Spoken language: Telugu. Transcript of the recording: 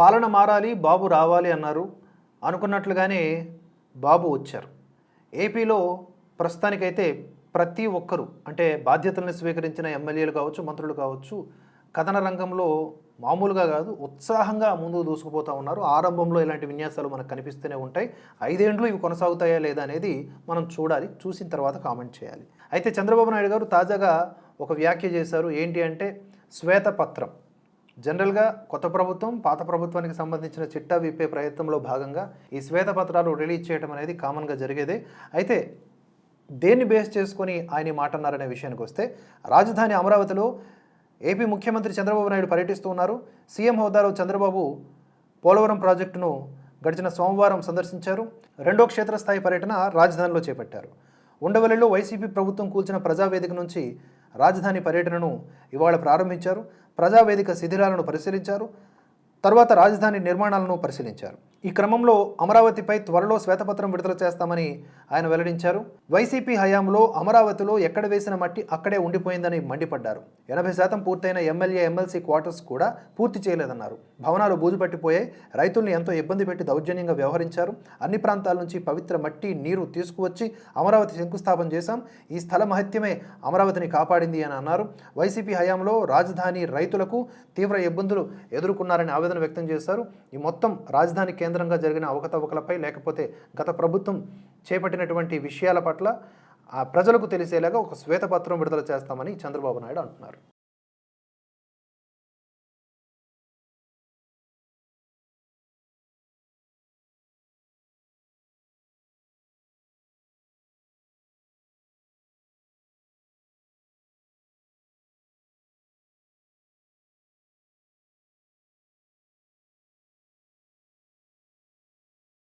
పాలన మారాలి బాబు రావాలి అన్నారు. అనుకున్నట్లుగానే బాబు వచ్చారు. ఏపీలో ప్రస్తుతానికైతే ప్రతి ఒక్కరూ అంటే బాధ్యతలను స్వీకరించిన ఎమ్మెల్యేలు కావచ్చు మంత్రులు కావచ్చు కథన రంగంలో మామూలుగా కాదు ఉత్సాహంగా ముందుకు దూసుకుపోతూ ఉన్నారు. ఆరంభంలో ఇలాంటి విన్యాసాలు మనకు కనిపిస్తూనే ఉంటాయి. ఐదేండ్లు ఇవి కొనసాగుతాయా లేదా అనేది మనం చూడాలి చూసిన తర్వాత కామెంట్ చేయాలి. అయితే చంద్రబాబు నాయుడు గారు తాజాగా ఒక వ్యాఖ్య చేశారు. ఏంటి అంటే శ్వేతపత్రం. జనరల్గా కొత్త ప్రభుత్వం పాత ప్రభుత్వానికి సంబంధించిన చిట్టా విప్పే ప్రయత్నంలో భాగంగా ఈ శ్వేతపత్రాలు రిలీజ్ చేయడం అనేది కామన్గా జరిగేదే. అయితే దేన్ని బేస్ చేసుకొని ఆయన మాటన్నారనే మాట అన్నారనే విషయానికి వస్తే రాజధాని అమరావతిలో ఏపీ ముఖ్యమంత్రి చంద్రబాబు నాయుడు పర్యటిస్తూ ఉన్నారు. సీఎం హోదాలో చంద్రబాబు పోలవరం ప్రాజెక్టును గడిచిన సోమవారం సందర్శించారు. రెండో క్షేత్రస్థాయి పర్యటన రాజధానిలో చేపట్టారు. ఉండవల్లిలో వైసీపీ ప్రభుత్వం కూల్చిన ప్రజావేదిక నుంచి రాజధాని పర్యటనను ఇవాళ ప్రారంభించారు. ప్రజావేదిక శిథిరాలను పరిశీలించారు. తర్వాత రాజధాని నిర్మాణాలను పరిశీలించారు. ఈ క్రమంలో అమరావతిపై త్వరలో శ్వేతపత్రం విడుదల చేస్తామని ఆయన వెల్లడించారు. వైసీపీ హయాంలో అమరావతిలో ఎక్కడ వేసిన మట్టి అక్కడే ఉండిపోయిందని మండిపడ్డారు. ఎనభై శాతం పూర్తయిన ఎమ్మెల్యే ఎమ్మెల్సీ క్వార్టర్స్ కూడా పూర్తి చేయలేదన్నారు. భవనాలు బూజుపట్టిపోయాయి. రైతుల్ని ఎంతో ఇబ్బంది పెట్టి దౌర్జన్యంగా వ్యవహరించారు. అన్ని ప్రాంతాల నుంచి పవిత్ర మట్టి నీరు తీసుకువచ్చి అమరావతి శంకుస్థాపన చేశాం. ఈ స్థల మహత్యమే అమరావతిని కాపాడింది అని అన్నారు. వైసీపీ హయాంలో రాజధాని రైతులకు తీవ్ర ఇబ్బందులు ఎదుర్కొన్నారని ఆవేదన వ్యక్తం చేశారు. ఈ మొత్తం రాజధాని కేంద్రంగా జరిగిన అవకతవకలపై లేకపోతే గత ప్రభుత్వం చేపట్టినటువంటి విషయాల పట్ల ఆ ప్రజలకు తెలిసేలాగా ఒక శ్వేతపత్రం విడుదల చేస్తామని చంద్రబాబు నాయుడు అంటున్నారు.